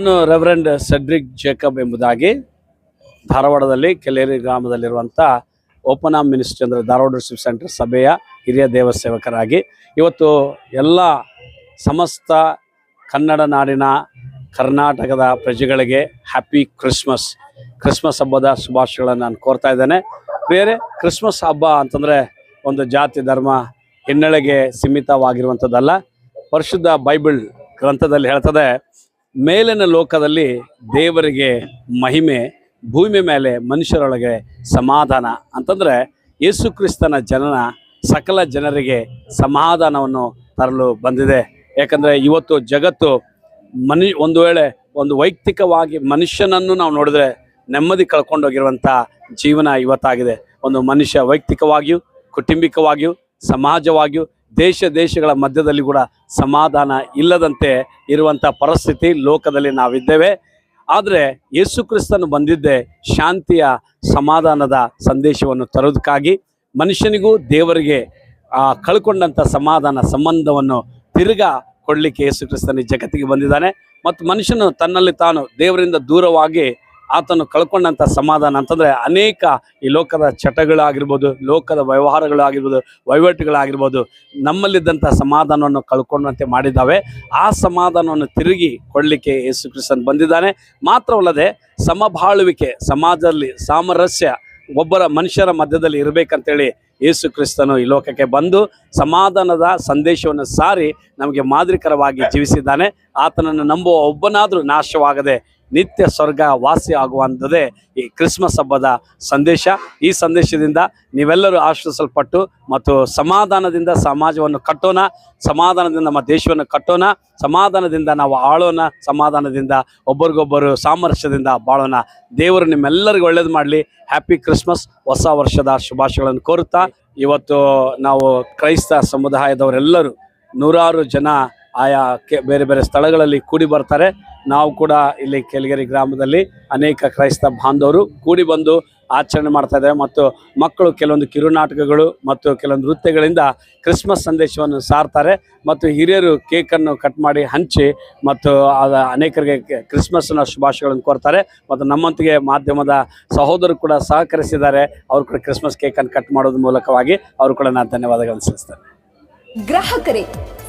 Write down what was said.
ನಾನು reverend ಸೆಡ್ರಿಕ್ Jacob ಎಂಬುದಾಗಿ ಧಾರವಾಡದಲ್ಲಿ ಕೆಲೇರಿ ಗ್ರಾಮದಲ್ಲಿರುವಂಥ ಓಪನ್ ಆಮ್ ಮಿನಿಸ್ಟ್ರಿ ಅಂದರೆ ಧಾರವಾಡ ರಿಸೀವ್ ಸೆಂಟರ್ ಸಭೆಯ ಹಿರಿಯ ದೇವ ಸೇವಕರಾಗಿ ಇವತ್ತು ಎಲ್ಲ ಸಮಸ್ತ ಕನ್ನಡ ನಾಡಿನ ಕರ್ನಾಟಕದ ಪ್ರಜೆಗಳಿಗೆ ಹ್ಯಾಪಿ ಕ್ರಿಸ್ಮಸ್. ಕ್ರಿಸ್ಮಸ್ ಹಬ್ಬದ ಶುಭಾಶಯಗಳನ್ನು ನಾನು ಕೋರ್ತಾ ಇದ್ದೇನೆ. ಬೇರೆ ಕ್ರಿಸ್ಮಸ್ ಹಬ್ಬ ಅಂತಂದರೆ ಒಂದು ಜಾತಿ, ಧರ್ಮ, ಹಿನ್ನೆಲೆಗೆ ಸೀಮಿತವಾಗಿರುವಂಥದ್ದಲ್ಲ. ಪರಿಶುದ್ಧ ಬೈಬಲ್ ಗ್ರಂಥದಲ್ಲಿ ಹೇಳ್ತದೆ ಮೇಲಿನ ಲೋಕದಲ್ಲಿ ದೇವರಿಗೆ ಮಹಿಮೆ, ಭೂಮಿ ಮೇಲೆ ಮನುಷ್ಯರೊಳಗೆ ಸಮಾಧಾನ ಅಂತಂದರೆ ಯೇಸು ಕ್ರಿಸ್ತನ ಜನನ ಸಕಲ ಜನರಿಗೆ ಸಮಾಧಾನವನ್ನು ತರಲು ಬಂದಿದೆ. ಯಾಕಂದರೆ ಇವತ್ತು ಜಗತ್ತು ಮನು, ಒಂದು ವೇಳೆ ಒಂದು ವೈಯಕ್ತಿಕವಾಗಿ ಮನುಷ್ಯನನ್ನು ನಾವು ನೋಡಿದ್ರೆ ನೆಮ್ಮದಿ ಕಳ್ಕೊಂಡೋಗಿರುವಂಥ ಜೀವನ ಇವತ್ತಾಗಿದೆ. ಒಂದು ಮನುಷ್ಯ ವೈಯಕ್ತಿಕವಾಗಿಯೂ, ಕುಟುಂಬಿಕವಾಗಿಯೂ, ಸಮಾಜವಾಗಿಯೂ ದೇಶ ದೇಶಗಳ ಮಧ್ಯದಲ್ಲಿ ಕೂಡ ಸಮಾಧಾನ ಇಲ್ಲದಂತೆ ಇರುವಂಥ ಪರಿಸ್ಥಿತಿ ಲೋಕದಲ್ಲಿ ನಾವಿದ್ದೇವೆ. ಆದರೆ ಯೇಸು ಕ್ರಿಸ್ತನು ಬಂದಿದ್ದೆ ಶಾಂತಿಯ ಸಮಾಧಾನದ ಸಂದೇಶವನ್ನು ತರೋದಕ್ಕಾಗಿ ಮನುಷ್ಯನಿಗೂ ದೇವರಿಗೆ ಕಳ್ಕೊಂಡಂಥ ಸಮಾಧಾನ ಸಂಬಂಧವನ್ನು ತಿರುಗಾ ಕೊಡಲಿಕ್ಕೆ ಯೇಸು ಕ್ರಿಸ್ತನ ಜಗತ್ತಿಗೆ ಬಂದಿದ್ದಾನೆ. ಮತ್ತು ಮನುಷ್ಯನು ತನ್ನಲ್ಲಿ ತಾನು ದೇವರಿಂದ ದೂರವಾಗಿ ಆತನು ಕಳ್ಕೊಂಡಂಥ ಸಮಾಧಾನ ಅಂತಂದರೆ ಅನೇಕ ಈ ಲೋಕದ ಚಟಗಳಾಗಿರ್ಬೋದು, ಲೋಕದ ವ್ಯವಹಾರಗಳಾಗಿರ್ಬೋದು, ವಹಿವಾಟುಗಳಾಗಿರ್ಬೋದು ನಮ್ಮಲ್ಲಿದ್ದಂಥ ಸಮಾಧಾನವನ್ನು ಕಳ್ಕೊಂಡಂತೆ ಮಾಡಿದ್ದಾವೆ. ಆ ಸಮಾಧಾನವನ್ನು ತಿರುಗಿ ಕೊಡಲಿಕ್ಕೆ ಯೇಸು ಕ್ರಿಸ್ತನ್ ಬಂದಿದ್ದಾನೆ. ಮಾತ್ರವಲ್ಲದೆ ಸಮಬಾಳುವಿಕೆ, ಸಮಾಜದಲ್ಲಿ ಸಾಮರಸ್ಯ, ಒಬ್ಬರ ಮನುಷ್ಯರ ಮಧ್ಯದಲ್ಲಿ ಇರಬೇಕಂತೇಳಿ ಯೇಸು ಕ್ರಿಸ್ತನು ಈ ಲೋಕಕ್ಕೆ ಬಂದು ಸಮಾಧಾನದ ಸಂದೇಶವನ್ನು ಸಾರಿ ನಮಗೆ ಮಾದರಿಕರವಾಗಿ ಜೀವಿಸಿದ್ದಾನೆ. ಆತನನ್ನು ನಂಬುವ ಒಬ್ಬನಾದರೂ ನಾಶವಾಗದೆ ನಿತ್ಯ ಸ್ವರ್ಗ ವಾಸಿ ಆಗುವಂಥದ್ದೇ ಈ ಕ್ರಿಸ್ಮಸ್ ಹಬ್ಬದ ಸಂದೇಶ. ಈ ಸಂದೇಶದಿಂದ ನೀವೆಲ್ಲರೂ ಆಶ್ರಯಿಸಲ್ಪಟ್ಟು ಮತ್ತು ಸಮಾಧಾನದಿಂದ ಸಮಾಜವನ್ನು ಕಟ್ಟೋಣ, ಸಮಾಧಾನದಿಂದ ನಮ್ಮ ದೇಶವನ್ನು ಕಟ್ಟೋಣ, ಸಮಾಧಾನದಿಂದ ನಾವು ಆಳೋಣ, ಸಮಾಧಾನದಿಂದ ಒಬ್ಬರಿಗೊಬ್ಬರು ಸಾಮರಸ್ಯದಿಂದ ಬಾಳೋಣ. ದೇವರು ನಿಮ್ಮೆಲ್ಲರಿಗೂ ಒಳ್ಳೇದು ಮಾಡಲಿ. ಹ್ಯಾಪಿ ಕ್ರಿಸ್ಮಸ್ ಹೊಸ ವರ್ಷದ ಶುಭಾಶಯಗಳನ್ನು ಕೋರುತ್ತಾ, ಇವತ್ತು ನಾವು ಕ್ರೈಸ್ತ ಸಮುದಾಯದವರೆಲ್ಲರೂ ನೂರಾರು ಜನ ಆಯಾ ಕೆ ಬೇರೆ ಬೇರೆ ಸ್ಥಳಗಳಲ್ಲಿ ಕೂಡಿ ಬರ್ತಾರೆ. ನಾವು ಕೂಡ ಇಲ್ಲಿ ಕೆಲಗೆರೆ ಗ್ರಾಮದಲ್ಲಿ ಅನೇಕ ಕ್ರೈಸ್ತ ಬಾಂಧವರು ಕೂಡಿ ಬಂದು ಆಚರಣೆ ಮಾಡ್ತಾ ಮತ್ತು ಮಕ್ಕಳು ಕೆಲವೊಂದು ಕಿರುನಾಟಕಗಳು ಮತ್ತು ಕೆಲವೊಂದು ನೃತ್ಯಗಳಿಂದ ಕ್ರಿಸ್ಮಸ್ ಸಂದೇಶವನ್ನು ಸಾರ್ತಾರೆ. ಮತ್ತು ಹಿರಿಯರು ಕೇಕನ್ನು ಕಟ್ ಮಾಡಿ ಹಂಚಿ ಮತ್ತು ಅದ ಅನೇಕರಿಗೆ ಕ್ರಿಸ್ಮಸ್ನ ಶುಭಾಶಯಗಳನ್ನು ಕೋರ್ತಾರೆ. ಮತ್ತು ನಮ್ಮಂತಿಗೆ ಮಾಧ್ಯಮದ ಸಹೋದರರು ಕೂಡ ಸಹಕರಿಸಿದ್ದಾರೆ. ಅವರು ಕೂಡ ಕ್ರಿಸ್ಮಸ್ ಕೇಕನ್ನು ಕಟ್ ಮಾಡೋದ್ರ ಮೂಲಕವಾಗಿ. ಅವರು ಕೂಡ ನಾನು ಧನ್ಯವಾದಗಳನ್ನು ಸಲ್ಲಿಸ್ತೇನೆ ಗ್ರಾಹಕರೇ